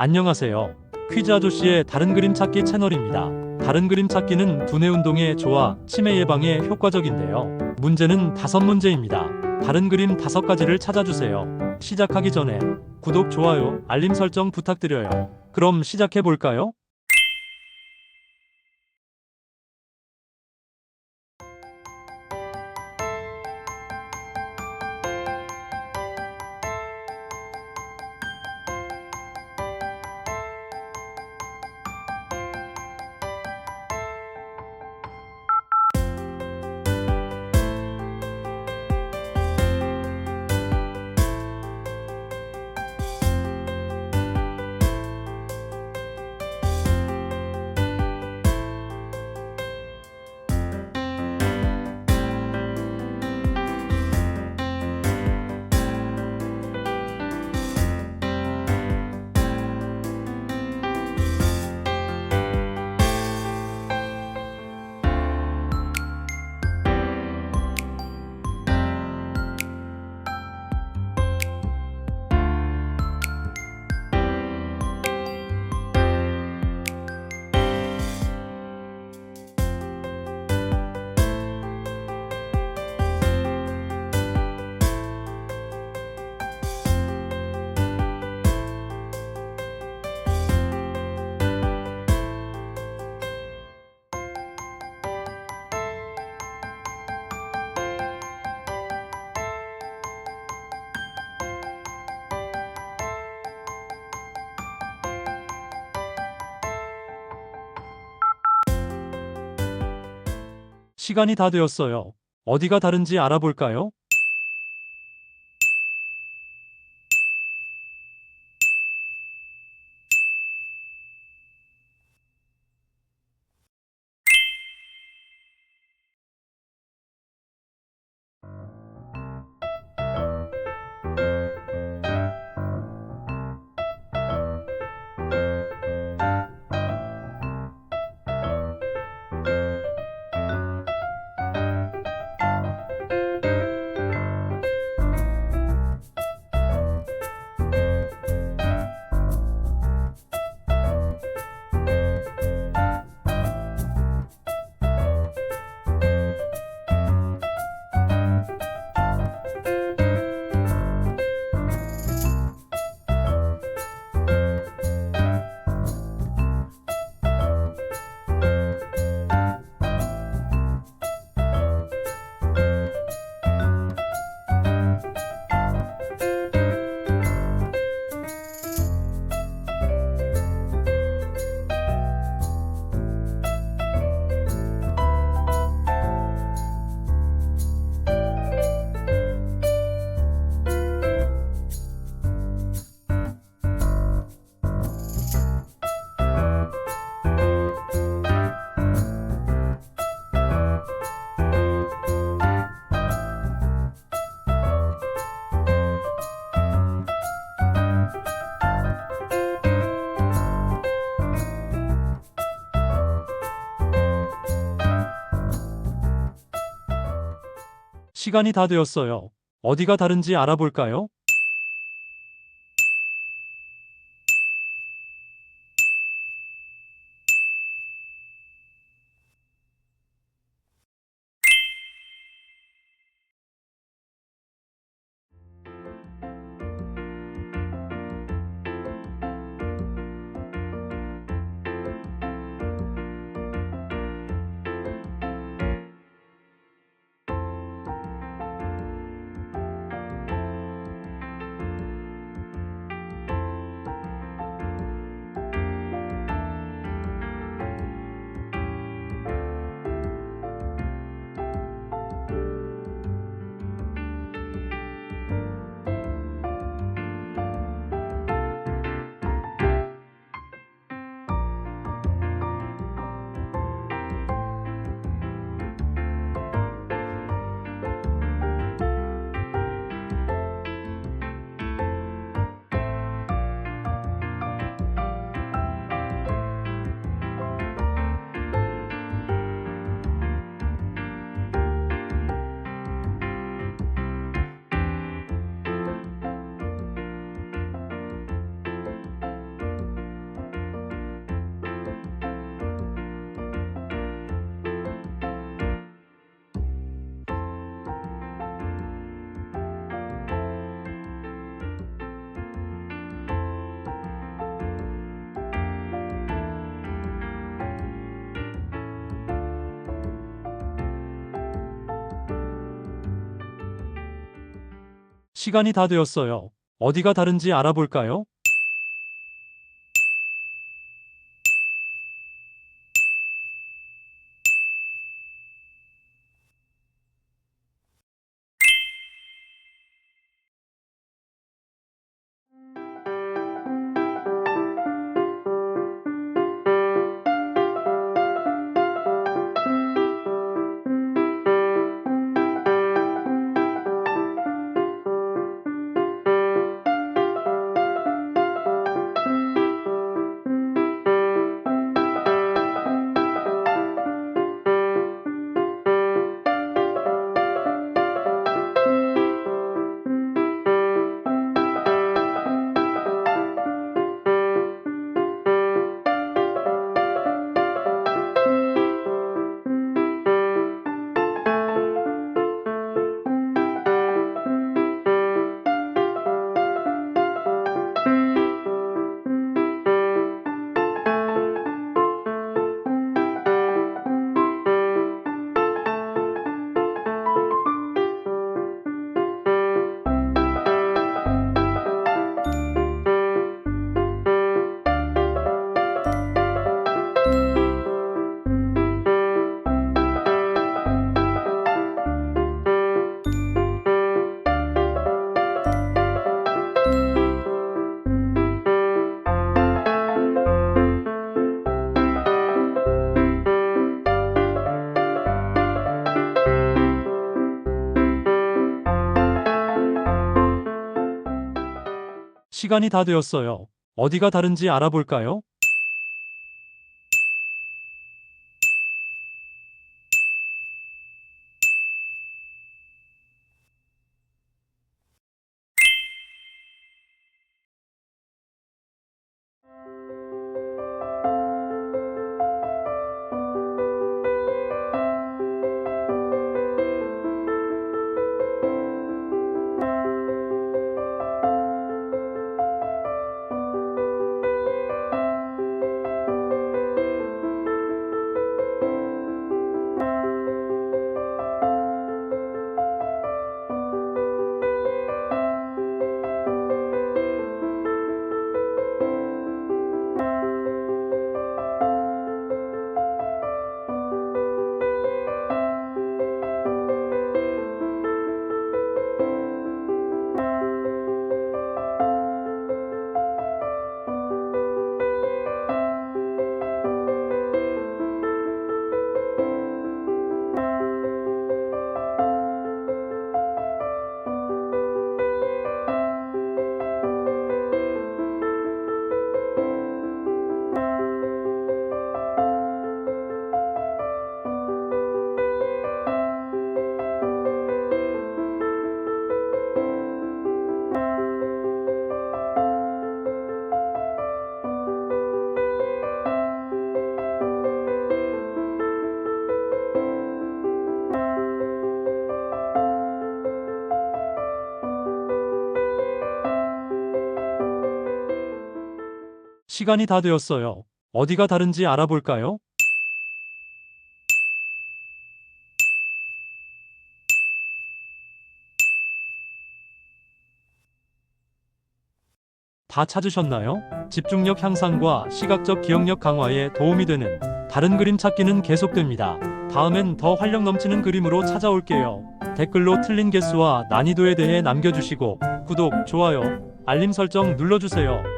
안녕하세요. 퀴즈 아저씨의 다른 그림 찾기 채널입니다. 다른 그림 찾기는 두뇌 운동에 좋아 치매 예방에 효과적인데요. 문제는 다섯 문제입니다. 다른 그림 다섯 가지를 찾아주세요. 시작하기 전에 구독, 좋아요, 알림 설정 부탁드려요. 그럼 시작해 볼까요? 시간이 다 되었어요. 어디가 다른지 알아볼까요? 시간이 다 되었어요. 어디가 다른지 알아볼까요? 시간이 다 되었어요. 어디가 다른지 알아볼까요? 시간이 다 되었어요. 어디가 다른지 알아볼까요? 시간이 다 되었어요. 어디가 다른지 알아볼까요? 다 찾으셨나요? 집중력 향상과 시각적 기억력 강화에 도움이 되는 다른 그림 찾기는 계속됩니다. 다음엔 더 활력 넘치는 그림으로 찾아올게요. 댓글로 틀린 개수와 난이도에 대해 남겨주시고 구독, 좋아요, 알림 설정 눌러주세요.